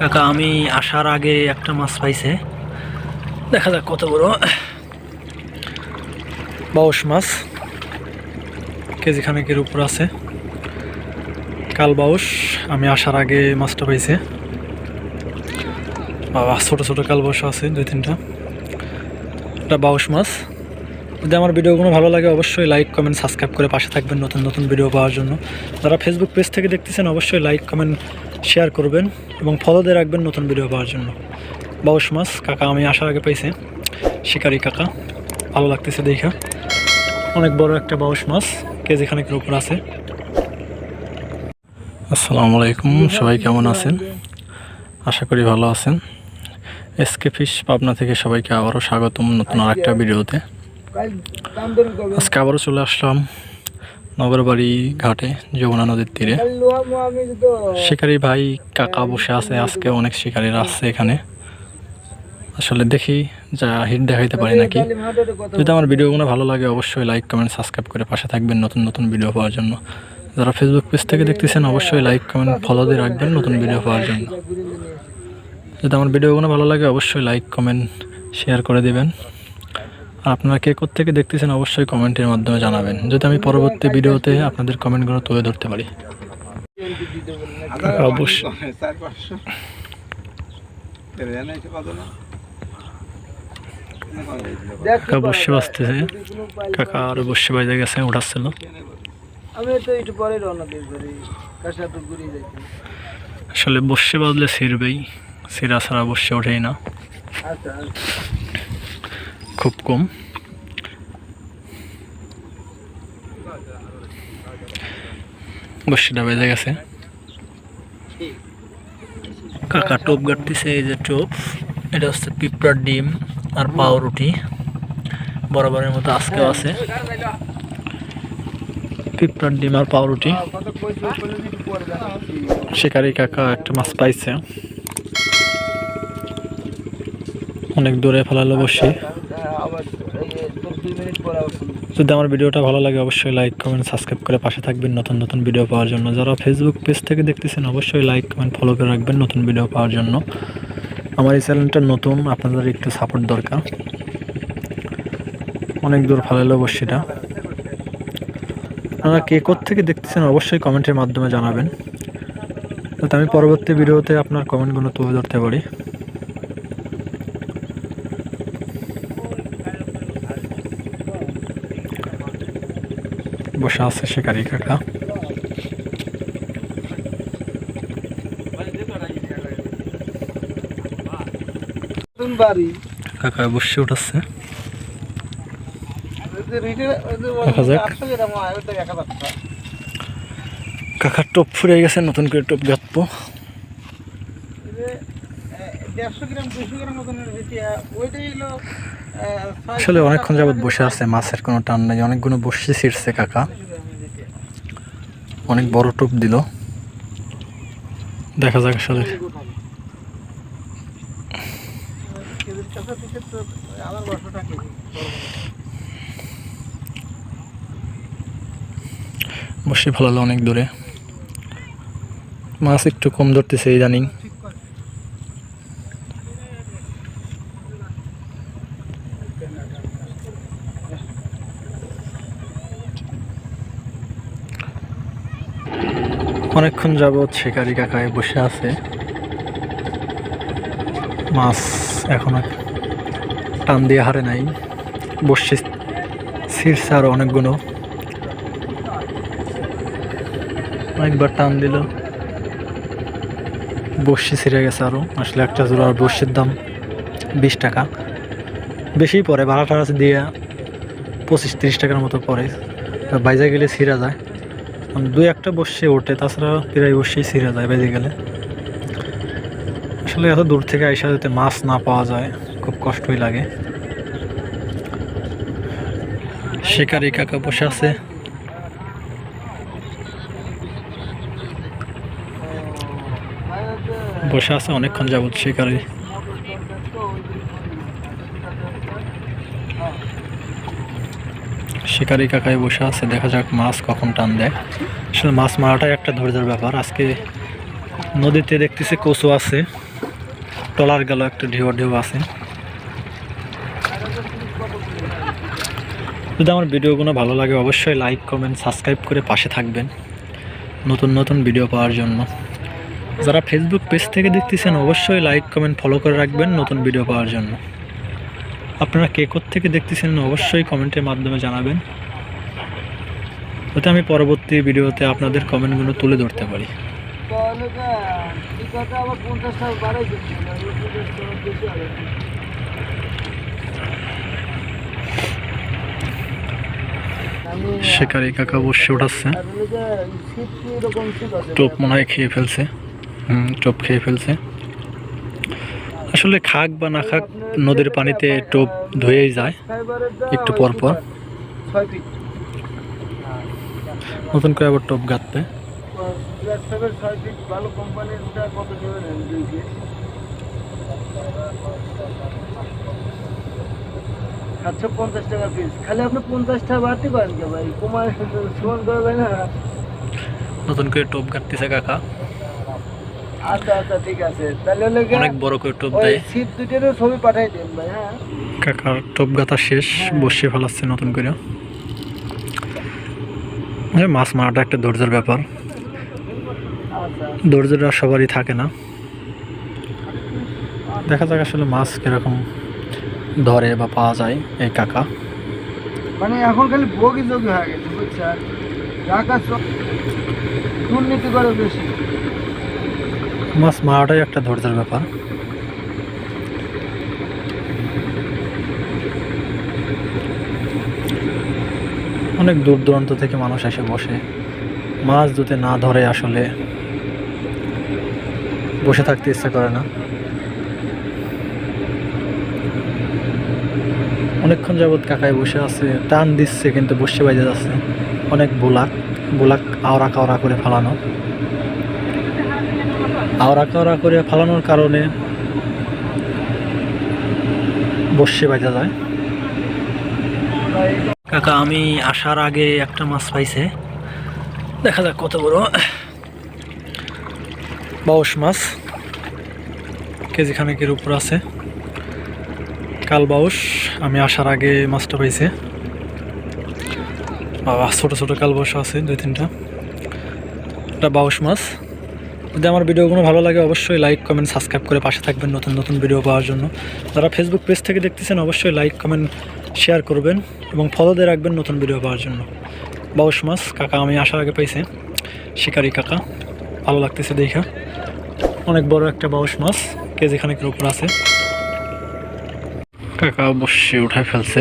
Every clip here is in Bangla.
কাকা, আমি আসার আগে একটা মাছ পাইছে। দেখা যাক কত বড়। বাউশ মাছ কেজি খানেকের উপর আছে। কাল বাউশ, আমি আসার আগে মাছটা পাইছে। বাবা, ছোটো ছোটো কাল বাউশ আছে, দুই তিনটা। এটা বাউশ মাছ। যদি আমার ভিডিওগুলো ভালো লাগে, অবশ্যই লাইক, কমেন্ট, সাবস্ক্রাইব করে পাশে থাকবেন নতুন নতুন ভিডিও পাওয়ার জন্য। যারা ফেসবুক পেজ থেকে দেখতেছেন, অবশ্যই লাইক, কমেন্ট শেয়ার করবেন এবং ফলো দিয়ে রাখবেন নতুন ভিডিও পাওয়ার জন্য। বাউশ মাছ, কাকা আমি আসার আগে পাইছে। শিকারি কাকা, ভালো লাগতেছে দেখা। অনেক বড় একটা বাউশ মাছ, কেজি খানেকের উপর আছে। আসসালামু আলাইকুম, সবাই কেমন আছেন? আশা করি ভালো আছেন। এসকে ফিশ পাবনা থেকে সবাইকে আবারও স্বাগতম নতুন আর একটা ভিডিওতে। আজকে আবারও চলে আসলাম নগরবাড়ি ঘাটে, যমুনা নদীর তীরে। শিকারি ভাই কাকা বসে আছে, আজকে অনেক শিকারীরা আসছে এখানে। আসলে দেখি যা হিট দেখাইতে পারি নাকি। যদি আমার ভিডিওগুলো ভালো লাগে, অবশ্যই লাইক কমেন্ট সাবস্ক্রাইব করে পাশে থাকবেন নতুন নতুন ভিডিও পাওয়ার জন্য। যারা ফেসবুক পেজ থেকে দেখতেছেন, অবশ্যই লাইক কমেন্ট ফলো দিয়ে রাখবেন নতুন ভিডিও পাওয়ার জন্য। যদি আমার ভিডিওগুলো ভালো লাগে, অবশ্যই লাইক কমেন্ট শেয়ার করে দিবেন। আর আপনারা কে থেকে দেখতেছেন অবশ্যই কমেন্টের মাধ্যমে জানাবেন। যদি আমি পরবর্তী ভিডিওতে আপনাদের কমেন্টগুলো তুলে ধরতে পারি। অবশ্যই। কাকা বসে বাঁচতেছে কাকা আরও বসে বাইরে গেছে উঠাচ্ছিল। আমি তো একটু পরে রওনা দিয়ে করি কাশা তো ঘুরে যাইতে আসলে বসে বাজলে ছিঁড়বেই সিরা ছাড়া বসে ওঠেই না। আচ্ছা। খুব কম। বসিটা বেজে গেছে। কাকা টোপ গাড়তেছে, এই যে টোপ। এটা হচ্ছে পিঁপড়ার ডিম আর পাউরুটি। বরাবরের মতো আজকেও আছে। পিঁপড়ার ডিম আর পাউরুটি। শিকারি কাকা একটা মাছ পাইছে। অনেক দূরে ফেলালো বসে আবার এই তোর দুই মিনিট পরে আবার ফোন যদি আমার ভিডিওটা ভালো লাগে, অবশ্যই লাইক কমেন্ট সাবস্ক্রাইব করে পাশে থাকবেন নতুন নতুন ভিডিও পাওয়ার জন্য। যারা ফেসবুক পেজ থেকে দেখতেছেন, অবশ্যই লাইক কমেন্ট ফলো করে রাখবেন নতুন ভিডিও পাওয়ার জন্য। আমার এই চ্যানেলটা নতুন, আপনাদের একটু সাপোর্ট দরকার। অনেক দূর ফালালো বসিটা। আপনারা কে থেকে দেখতেছেন, অবশ্যই কমেন্টের মাধ্যমে জানাবেন। যাতে আমি পরবর্তী ভিডিওতে আপনার কমেন্টগুলো তুলে ধরতে পারি। বসে আছে শিকারি কাকা। কাকা বসে উঠাচ্ছে। কাকার টপ ফুরে গেছে নতুন করে টপ গাঁথবো। দেড়শো গ্রাম দুশো গ্রাম মতন ওইটাই হলো আসলে অনেকক্ষণ যাবত বসে আছে, মাছের কোনো টান নেই। অনেকগুলো বসে ছিঁড়ছে কাকা। অনেক বড় টোপ দিল। দেখা যাক আসলে। বসে ফেলালো অনেক দূরে। মাছ একটু কম ধরতেছে, ইদানিং। অনেকক্ষণ যাবৎ শিকারি কাকায় বসে আছে। মাছ এখন টান দিয়ে হারে নাই। বসে ছিঁড়ছে আরও অনেকগুলো। অনেকবার টান দিল। বসি ছিঁড়ে গেছে আরও আসলে একটা জোড়ার বসির দাম বিশ টাকা। বেশি পড়ে ভাড়া টাড়া দিয়ে পঁচিশ, তিরিশ টাকার মতো পড়ে বাইজে গেলে ছিঁড়া যায়। দুই একটা বসে ওঠে, তাছাড়া প্রায় বসেই ছিঁড়ে যায় বাইজে গেলে। আসলে এত দূর থেকে আইসা যাতে মাছ না পাওয়া যায়, খুব কষ্টই লাগে। শিকারি কাকা বসে আছে। বসে আছে অনেকক্ষণ যাবত শিকারি। শিকারি কাকায় বসে আছে, দেখা যাক মাছ কখন টান দেয়। আসলে মাছ মারাটাই একটা ধৈর্যের ব্যাপার। আজকে নদীতে দেখতেছি কচু আছে, টলার গেল, একটা ঢেউ ঢেউ আছে। যদি আমার ভিডিওগুলো ভালো লাগে, অবশ্যই লাইক কমেন্ট সাবস্ক্রাইব করে পাশে থাকবেন নতুন নতুন ভিডিও পাওয়ার জন্য। যারা ফেসবুক পেজ থেকে দেখতেছেন, অবশ্যই লাইক কমেন্ট ফলো করে রাখবেন নতুন ভিডিও পাওয়ার জন্য। আপনারা কে থেকে দেখতেছেন অবশ্যই কমেন্টের মাধ্যমে জানাবেন। যাতে আমি পরবর্তী ভিডিওতে আপনাদের কমেন্টগুলো তুলে ধরতে পারি। শিকারি কাকা বসে উঠাচ্ছে। টোপ মনে হয় খেয়ে ফেলছে। টোপ খেয়ে ফেলছে। আসলে খাক বা না খাক নদীর পানিতে টোপ ধুয়েই যায় একটু পর পর। নতুন করে আবার টোপ গাঁথবে সাতশো পঞ্চাশ টাকা পিস খালি আপনি পঞ্চাশ টাকা বাড়তি করেন কে ভাই? কমায় সমান করবে না। নতুন করে টোপ গাঁথতেছে কাকা। আচ্ছা আচ্ছা ঠিক আছে। তাহলে অনেক বড় করে টোপ দেয়। সিট দুটোরও ছবি পাঠাই দেন ভাই হ্যাঁ? কাকার টোপ গাঁথা শেষ বসিয়ে ফেলাচ্ছে নতুন করে মাছ মারাটা একটা ধৈর্যের ব্যাপার। আচ্ছা। ধৈর্যটা সবারই থাকে না। দেখা যাক আসলে মাছ কীরকম ধরে বা পাওয়া যায় এই কাকা। মানে এখন খালি ভোগই যোগী হয়ে গেছে বুঝছেন? দুর্নীতি করে বেশি। মাছ মারাটাই একটা ধৈর্যের ব্যাপার। অনেক দূর দূরান্ত থেকে মানুষ এসে বসে। মাছ যদি না ধরে আসলে বসে থাকতে ইচ্ছে করে না। অনেকক্ষণ যাবৎ কাকায় বসে আছে, টান দিচ্ছে কিন্তু বসে বাইজে যাচ্ছে। অনেক বোলাক বোলাক আওড়া কাওড়া করে ফালানো। আওড়া কাওড়া করে ফালানোর কারণে বসে বাজা যায়। কাকা, আমি আসার আগে একটা মাছ পাইছে। দেখা যাক কত বড়। বাউস মাছ কেজি খানেকের উপর আছে। কাল বাউস আমি আসার আগে মাছটা পাইছে। বাবা, ছোট ছোট কাল বাউস আছে, দুই তিনটা। এটা বাউস মাছ। যদি আমার ভিডিওগুলো ভালো লাগে, অবশ্যই লাইক কমেন্ট সাবস্ক্রাইব করে পাশে থাকবেন নতুন নতুন ভিডিও পাওয়ার জন্য। যারা ফেসবুক পেজ থেকে দেখতেছেন, অবশ্যই লাইক কমেন্ট শেয়ার করবেন এবং ফলো দিয়ে রাখবেন নতুন ভিডিও পাওয়ার জন্য। বাউস মাছ কাকা আমি আসার আগে পাইছে। শিকারি কাকা, ভালো লাগতেছে দেখা। অনেক বড় একটা বাউস মাছ কেজি খানেকের উপর আছে। কাকা অবশ্যই উঠায় ফেলছে।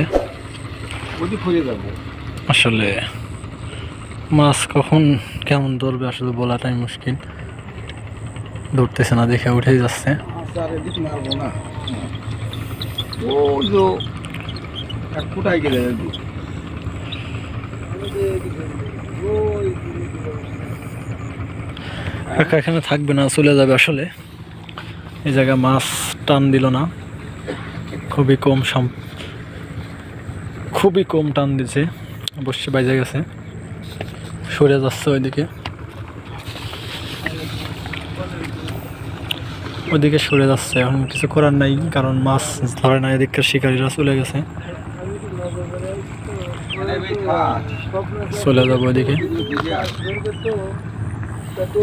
আসলে মাছ কখন কেমন ধরবে আসলে বলাটাই মুশকিল। ধরতেছে না দেখে উঠেই যাচ্ছে। কাকা এখানে থাকবে না চলে যাবে আসলে। এই জায়গায় মাছ টান দিল না। খুবই কম সাম খুবই কম টান দিছে। অবশ্যই বাইজে গেছে। সরে যাচ্ছে ওইদিকে। ওইদিকে সরে যাচ্ছে। এখন কিছু করার নাই, কারণ মাছ ধরে না এদিককার শিকারীরা চলে গেছে। চলে যাব ওইদিকে। তো